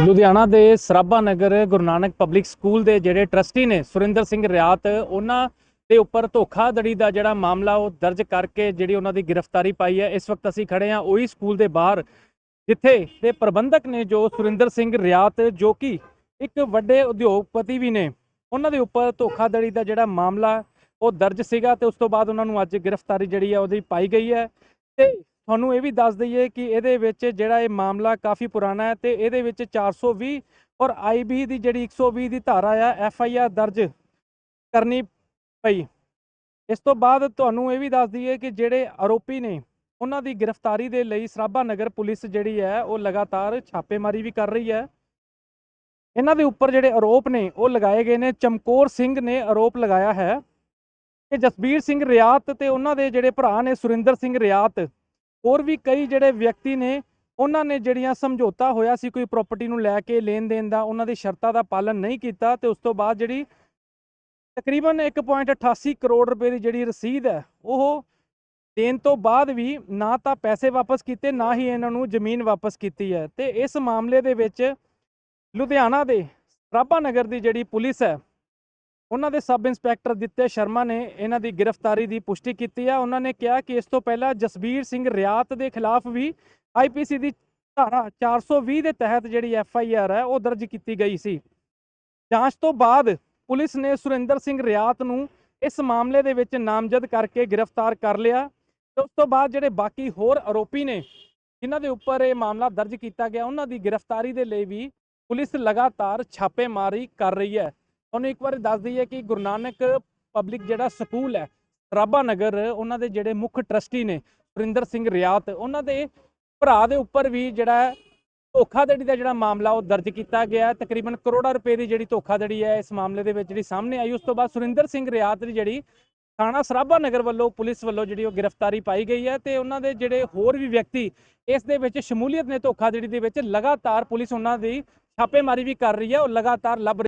ਲੁਧਿਆਣਾ ਦੇ Sarabha Nagar Guru Nanak public school ਦੇ ਜਿਹੜੇ ਟਰਸਟੀ ਨੇ ਸੁਰਿੰਦਰ ਸਿੰਘ ਰਿਆਤ, ਉਹਨਾਂ ਦੇ ਉੱਪਰ ਧੋਖਾਧੜੀ ਦਾ ਜਿਹੜਾ ਮਾਮਲਾ ਉਹ ਦਰਜ ਕਰਕੇ ਜਿਹੜੀ ਉਹਨਾਂ ਦੀ ਗ੍ਰਿਫਤਾਰੀ ਪਾਈ ਹੈ। ਇਸ ਵਕਤ ਅਸੀਂ ਖੜੇ ਹਾਂ ਉਹੀ ਸਕੂਲ ਦੇ ਬਾਹਰ, ਜਿੱਥੇ ਦੇ ਪ੍ਰਬੰਧਕ ਨੇ ਜੋ ਸੁਰਿੰਦਰ ਸਿੰਘ ਰਿਆਤ, ਜੋ ਕਿ ਇੱਕ ਵੱਡੇ ਉਦਯੋਗਪਤੀ ਵੀ ਨੇ, ਉਹਨਾਂ ਦੇ ਉੱਪਰ ਧੋਖਾਧੜੀ ਦਾ ਜਿਹੜਾ ਮਾਮਲਾ ਉਹ ਦਰਜ ਸੀਗਾ ਤੇ ਉਸ ਤੋਂ ਬਾਅਦ ਉਹਨਾਂ ਨੂੰ ਅੱਜ ਗ੍ਰਿਫਤਾਰੀ ਜਿਹੜੀ ਹੈ ਉਹਦੀ ਪਾਈ ਗਈ ਹੈ ਤੇ ਤੁਹਾਨੂੰ ਇਹ ਵੀ ਦੱਸ ਦਈਏ ਕਿ ਇਹਦੇ ਵਿੱਚ ਜਿਹੜਾ ਇਹ ਮਾਮਲਾ ਕਾਫੀ ਪੁਰਾਣਾ ਹੈ ਤੇ ਇਹਦੇ ਵਿੱਚ 420 ਔਰ ਆਈਬੀ ਦੀ ਜਿਹੜੀ 120 ਦੀ ਧਾਰਾ ਆ, ਐਫ ਆਈ ਆਰ ਦਰਜ ਕਰਨੀ ਪਈ। ਇਸ ਤੋਂ ਬਾਅਦ ਤੁਹਾਨੂੰ ਇਹ ਵੀ ਦੱਸ ਦਈਏ ਕਿ ਜਿਹੜੇ ਆਰੋਪੀ ਨੇ, ਉਹਨਾਂ ਦੀ ਗ੍ਰਿਫਤਾਰੀ ਦੇ ਲਈ ਸਰਾਭਾ ਨਗਰ ਪੁਲਿਸ ਜਿਹੜੀ ਹੈ, ਉਹ ਲਗਾਤਾਰ ਛਾਪੇਮਾਰੀ ਵੀ ਕਰ ਰਹੀ ਹੈ। ਇਹਨਾਂ ਦੇ ਉੱਪਰ ਜਿਹੜੇ ਆਰੋਪ ਨੇ, ਉਹ ਲਗਾਏ ਗਏ ਨੇ। ਚਮਕੌਰ ਸਿੰਘ ਨੇ ਆਰੋਪ ਲਗਾਇਆ ਹੈ ਕਿ ਜਸਬੀਰ ਸਿੰਘ ਰਿਆਤ ਤੇ ਉਹਨਾਂ ਦੇ ਜਿਹੜੇ ਭਰਾ ਨੇ, ਸੁਰਿੰਦਰ ਸਿੰਘ ਰਿਆਤ ਹੋਰ ਵੀ ਕਈ ਜਿਹੜੇ ਵਿਅਕਤੀ ਨੇ, ਉਹਨਾਂ ਨੇ ਜਿਹੜੀਆਂ ਸਮਝੌਤਾ ਹੋਇਆ ਸੀ ਕੋਈ ਪ੍ਰਾਪਰਟੀ ਨੂੰ ਲੈ ਕੇ ਲੈਣ ਦੇਣ ਦਾ, ਉਹਨਾਂ ਦੀ ਸ਼ਰਤਾਂ ਦਾ ਪਾਲਣ ਨਹੀਂ ਕੀਤਾ ਤੇ ਉਸ ਤੋਂ ਬਾਅਦ ਜਿਹੜੀ ਤਕਰੀਬਨ 1.88 ਕਰੋੜ ਰੁਪਏ ਦੀ ਜਿਹੜੀ ਰਸੀਦ ਹੈ, ਉਹ ਦੇਣ ਤੋਂ ਬਾਅਦ ਵੀ ਨਾ ਤਾਂ ਪੈਸੇ ਵਾਪਸ ਕੀਤੇ, ਨਾ ਹੀ ਇਹਨਾਂ ਨੂੰ ਜ਼ਮੀਨ ਵਾਪਸ ਕੀਤੀ ਹੈ। ਤੇ ਇਸ ਮਾਮਲੇ ਦੇ ਵਿੱਚ ਲੁਧਿਆਣਾ ਦੇ ਸਰਾਭਾ ਨਗਰ ਦੀ ਜਿਹੜੀ ਪੁਲਿਸ ਹੈ ਉਹਨਾਂ ਦੇ ਸਬ ਇੰਸਪੈਕਟਰ ਦਿੱਤੇ ਸ਼ਰਮਾ ਨੇ ਇਹਨਾਂ ਦੀ ਗ੍ਰਿਫਤਾਰੀ ਦੀ ਪੁਸ਼ਟੀ ਕੀਤੀ ਹੈ ਉਹਨਾਂ ਨੇ ਕਿਹਾ ਕਿ ਇਸ ਤੋਂ ਪਹਿਲਾਂ ਜਸਬੀਰ ਸਿੰਘ ਰਿਆਤ ਦੇ ਖਿਲਾਫ ਵੀ ਆਈਪੀਸੀ ਦੀ ਧਾਰਾ 420 ਦੇ ਤਹਿਤ ਜਿਹੜੀ ਐਫ ਆਈ ਆਰ ਹੈ, ਉਹ ਦਰਜ ਕੀਤੀ ਗਈ ਸੀ। ਜਾਂਚ ਤੋਂ ਬਾਅਦ ਪੁਲਿਸ ਨੇ ਸੁਰਿੰਦਰ ਸਿੰਘ ਰਿਆਤ ਨੂੰ ਇਸ ਮਾਮਲੇ ਦੇ ਵਿੱਚ ਨਾਮਜ਼ਦ ਕਰਕੇ ਗ੍ਰਿਫਤਾਰ ਕਰ ਲਿਆ। ਤੇ ਉਸ ਤੋਂ ਬਾਅਦ ਜਿਹੜੇ ਬਾਕੀ ਹੋਰ ਆਰੋਪੀ ਨੇ, ਜਿਨ੍ਹਾਂ ਦੇ ਉੱਪਰ ਇਹ ਮਾਮਲਾ ਦਰਜ ਕੀਤਾ ਗਿਆ, ਉਹਨਾਂ ਦੀ ਗ੍ਰਿਫਤਾਰੀ ਦੇ ਲਈ ਵੀ ਪੁਲਿਸ ਲਗਾਤਾਰ ਛਾਪੇਮਾਰੀ ਕਰ ਰਹੀ ਹੈ। ਤੁਹਾਨੂੰ ਇੱਕ ਵਾਰ ਦੱਸ ਦਈਏ ਕਿ ਗੁਰੂ ਨਾਨਕ ਪਬਲਿਕ ਜਿਹੜਾ ਸਕੂਲ ਹੈ, ਸਰਾਭਾ ਨਗਰ, ਉਹਨਾਂ ਦੇ ਜਿਹੜੇ ਮੁੱਖ ਟਰਸਟੀ ਨੇ, ਸੁਰਿੰਦਰ ਸਿੰਘ ਰਿਆਤ, ਉਹਨਾਂ ਦੇ ਭਰਾ ਦੇ ਉੱਪਰ ਵੀ ਜਿਹੜਾ ਧੋਖਾਧੜੀ ਦਾ ਜਿਹੜਾ ਮਾਮਲਾ ਉਹ ਦਰਜ ਕੀਤਾ ਗਿਆ ਤਕਰੀਬਨ ਕਰੋੜਾਂ ਰੁਪਏ ਦੀ ਜਿਹੜੀ ਧੋਖਾਧੜੀ ਹੈ, ਇਸ ਮਾਮਲੇ ਦੇ ਵਿੱਚ ਜਿਹੜੀ ਸਾਹਮਣੇ ਆਈ, ਉਸ ਤੋਂ ਬਾਅਦ ਸੁਰਿੰਦਰ ਸਿੰਘ ਰਿਆਤ ਦੀ ਜਿਹੜੀ ਥਾਣਾ ਸਰਾਭਾ ਨਗਰ ਵੱਲੋਂ ਪੁਲਿਸ ਵੱਲੋਂ ਜਿਹੜੀ ਉਹ ਗ੍ਰਿਫਤਾਰੀ ਪਾਈ ਗਈ ਹੈ ਤੇ ਉਹਨਾਂ ਦੇ ਜਿਹੜੇ ਹੋਰ ਵੀ ਵਿਅਕਤੀ, ਇਸ ਦੇ ਵਿੱਚ ਸ਼ਮੂਲੀਅਤ ਨੇ ਧੋਖਾਧੜੀ ਦੇ ਵਿੱਚ ਲਗਾਤਾਰ ਪੁਲਿਸ ਉਹਨਾਂ ਦੀ ਛਾਪੇਮਾਰੀ ਵੀ ਕਰ ਰਹੀ ਹੈ, ਉਹ ਲਗਾਤਾਰ ਲੱਭ